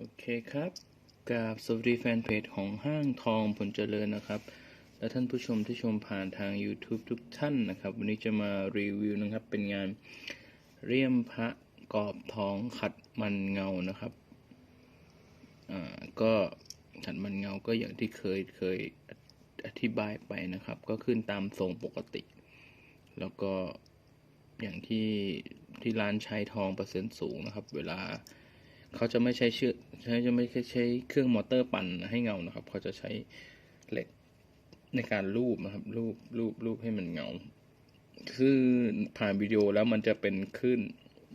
โอเคครับกับสวัสดีแฟนเพจของห้างทองผลเจริญนะครับ และท่านผู้ชมที่ชมผ่านทาง YouTube ทุกท่านนะครับ วันนี้จะมารีวิวนะครับ เป็นงานเรียมพระกรอบทองขัดมันเงานะครับอ่าก็ขัดมันเงาก็อย่างที่เคยเคยอธิบายไปนะครับ ก็ขึ้นตามทรงปกติ แล้วก็อย่างที่ที่ร้านใช้ทองเปอร์เซ็นต์สูงนะครับ เวลา เขาจะไม่ใช้เชือกใช้จะไม่ใช้เครื่องมอเตอร์ปั่นให้เงานะครับ เขาจะใช้เหล็กในการรูปนะครับ รูปรูปรูปให้มันเงา คือผ่านวิดีโอแล้วมันจะเป็นคลื่น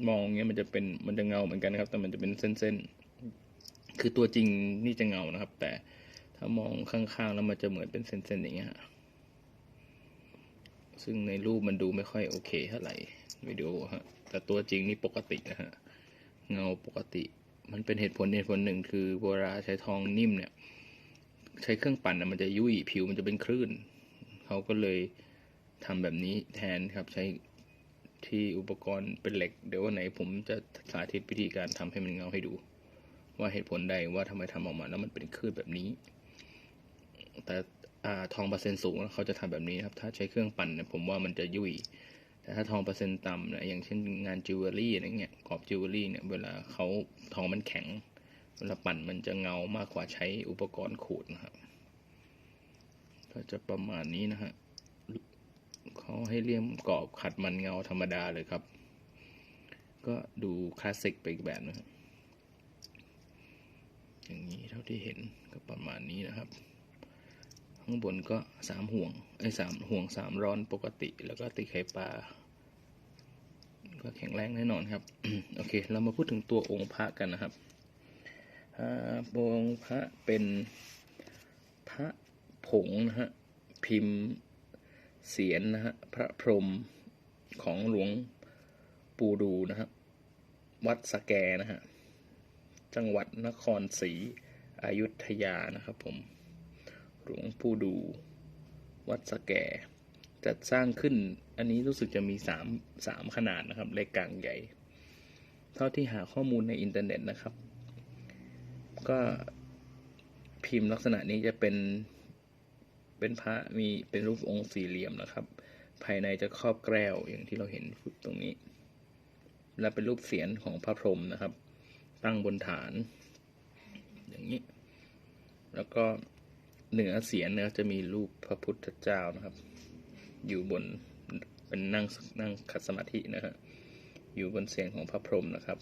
มองเงี้ยมันจะเป็นมันจะเงาเหมือนกันนะครับ แต่มันจะเป็นเส้นๆ คือตัวจริงนี่จะเงานะครับ แต่ถ้ามองข้างๆแล้วมันจะเหมือนเป็นเส้นๆอย่างเงี้ยฮะซึ่งในรูปมันดูไม่ค่อยโอเคเท่าไหร่วิดีโอฮะแต่ตัวจริงนี่ปกตินะฮะเงาปกติ มันเป็นเหตุผลเหตุผลหนึ่งคือเวลาใช้ทองนิ่มเนี่ย ใช้เครื่องปั่นมันจะยุ่ยผิวมันจะเป็นคลื่นเขาก็เลยทำแบบนี้แทนครับใช้ที่อุปกรณ์เป็นเหล็ก เดี๋ยววันไหนผมจะสาธิตวิธีการทำให้มันเงาให้ดู ว่าเหตุผลใดว่าทำไมทำออกมาแล้วมันเป็นคลื่นแบบนี้ แต่อทองเปอร์เซ็นต์สูงเขาจะทำแบบนี้ครับ ถ้าใช้เครื่องปั่นเนี่ยผมว่ามันจะยุ่ย แต่ถ้าทองเปอร์เซ็นต์ต่ำนี่ยอย่างเช่นงานจิวเวลรี่อะไรเงี้ยกรอบจิวเวลรี่เนี่ยเวลาเขาทองมันแข็ง เวลาปั่นมันจะเงามากกว่าใช้อุปกรณ์ขูดนะครับ ก็จะประมาณนี้นะฮะเขาให้เลี่ยมกรอบขัดมันเงาธรรมดาเลยครับ ก็ดูคลาสสิกไปอีกแบบนะครับอย่างนี้เท่าที่เห็นก็ประมาณนี้นะครับ ข้างบนก็สามห่วงไอ้สามห่วงสามร้อนปกติ แล้วก็ตีไข่ปลาก็แข็งแรงแน่นอนครับ โอเค เรามาพูดถึงตัวองค์พระกันนะครับอ่าองค์พระเป็นพระผงนะฮะพิมพ์เสียนนะฮะพระพรหมของหลวงปู่ดูนะฮะวัดสแกนะฮะจังหวัดนครศรีอยุธยานะครับผม หลวงปู่ดู วัดสแกจัดสร้างขึ้น อันนี้รู้สึกจะมีสามสามขนาดนะครับ เล็กกลางใหญ่ เท่าที่หาข้อมูลในอินเทอร์เน็ตนะครับ ก็พิมพ์ลักษณะนี้จะเป็น เป็นพระมีเป็นรูปองค์สี่เหลี่ยมนะครับ ภายในจะครอบแก้วอย่างที่เราเห็นตรงนี้ และเป็นรูปเสียนของพระพรหมนะครับ ตั้งบนฐาน อย่างนี้ แล้วก็ เหนือเสียนเนี่ยจะมีรูปพระพุทธเจ้านะครับ อยู่บนเป็นนั่งนั่งขัดสมาธินะฮะอยู่บนเสียงของพระพรหมนะครับ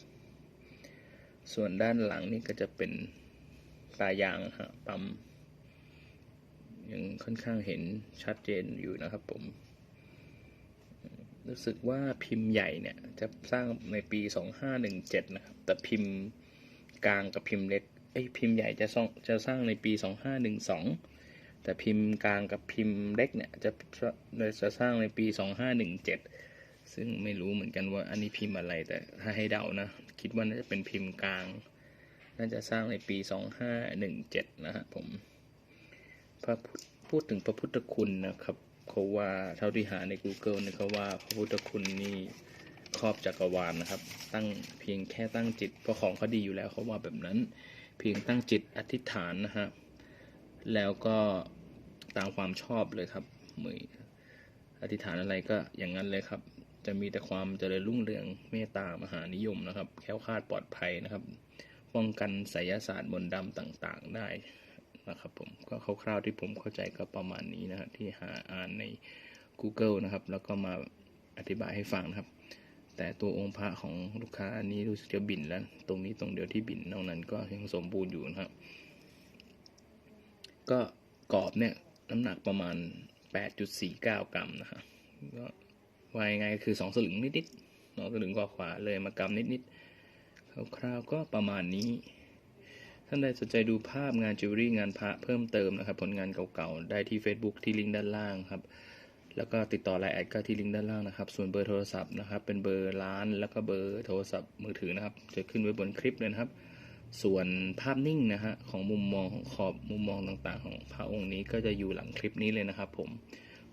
ส่วนด้านหลังนี่ก็จะเป็นตายางฮะปั๊มยังค่อนข้างเห็นชัดเจนอยู่นะครับผม รู้สึกว่าพิมพ์ใหญ่เนี่ย จะสร้างในปี 2517 นะครับ แต่พิมพ์กลางกับพิมพ์เล็ก ไอ้พิมพ์ใหญ่จะสร้างจะสร้างในปี 2512 แต่พิมพ์กลางกับพิมพ์เล็กเนี่ยจะจะสร้างในปี 2517 ซึ่งไม่รู้เหมือนกันว่าอันนี้พิมพ์อะไรแต่ถ้าให้เดานะ คิดว่าน่าจะเป็นพิมพ์กลาง น่าจะสร้างในปี 2517 นะฮะผมพระพูดถึงพระพุทธคุณนะครับเขาว่าเท่าที่หาใน Google เนี่ยเขาว่าพระพุทธคุณนี่ รอบจักรวาลนะครับ ตั้งเพียงแค่ตั้งจิตเพราะของเขาดีอยู่แล้วเขาว่าแบบนั้น เพียงตั้งจิตอธิษฐานนะฮะแล้วก็ตามความชอบเลยครับมืออธิษฐานอะไรก็อย่างนั้นเลยครับ จะมีแต่ความเจริญรุ่งเรืองเมตตามหานิยมนะครับ แค้วคาดปลอดภัยนะครับป้องกันไสยศาสตร์มนต์ดำต่างๆได้นะครับผมก็คร่าวๆที่ผมเข้าใจก็ประมาณนี้นะฮะที่หาอ่านใน Google นะครับ แล้วก็มาอธิบายให้ฟังนะครับ แต่ตัวองค์พระของลูกค้าอันนี้รู้สึกจะบินแล้ว ตรงนี้ตรงเดียวที่บินนอกนั้นก็ยังสมบูรณ์อยู่นะครับ ก็กรอบเนี่ยน้ำหนักประมาณ 8.49 กรัมนะฮะก็วายงไงคือ 2 สลึงนิดๆสองสลึงกว่าขวาเลยมากรัมนิดๆคร่าวๆก็ประมาณนี้ท่านใดสนใจดูภาพงานจิวเวลรี่งานพระเพิ่มเติมนะครับ ผลงานเก่าๆ ได้ที่ Facebook ที่ลิงก์ด้านล่างครับ แล้วก็ติดต่อไลน์แอดก็ที่ลิงก์ด้านล่างนะครับ ส่วนเบอร์โทรศัพท์นะครับ เป็นเบอร์ร้านแล้วก็เบอร์โทรศัพท์มือถือนะครับ จะขึ้นไว้บนคลิปเลยนะครับ ส่วนภาพนิ่งนะฮะของมุมมองของขอบมุมมองต่างๆ ของพระองค์นี้ก็จะอยู่หลังคลิปนี้เลยนะครับ ผม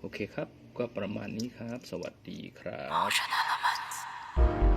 โอเคครับ ก็ประมาณนี้ครับ สวัสดีครับ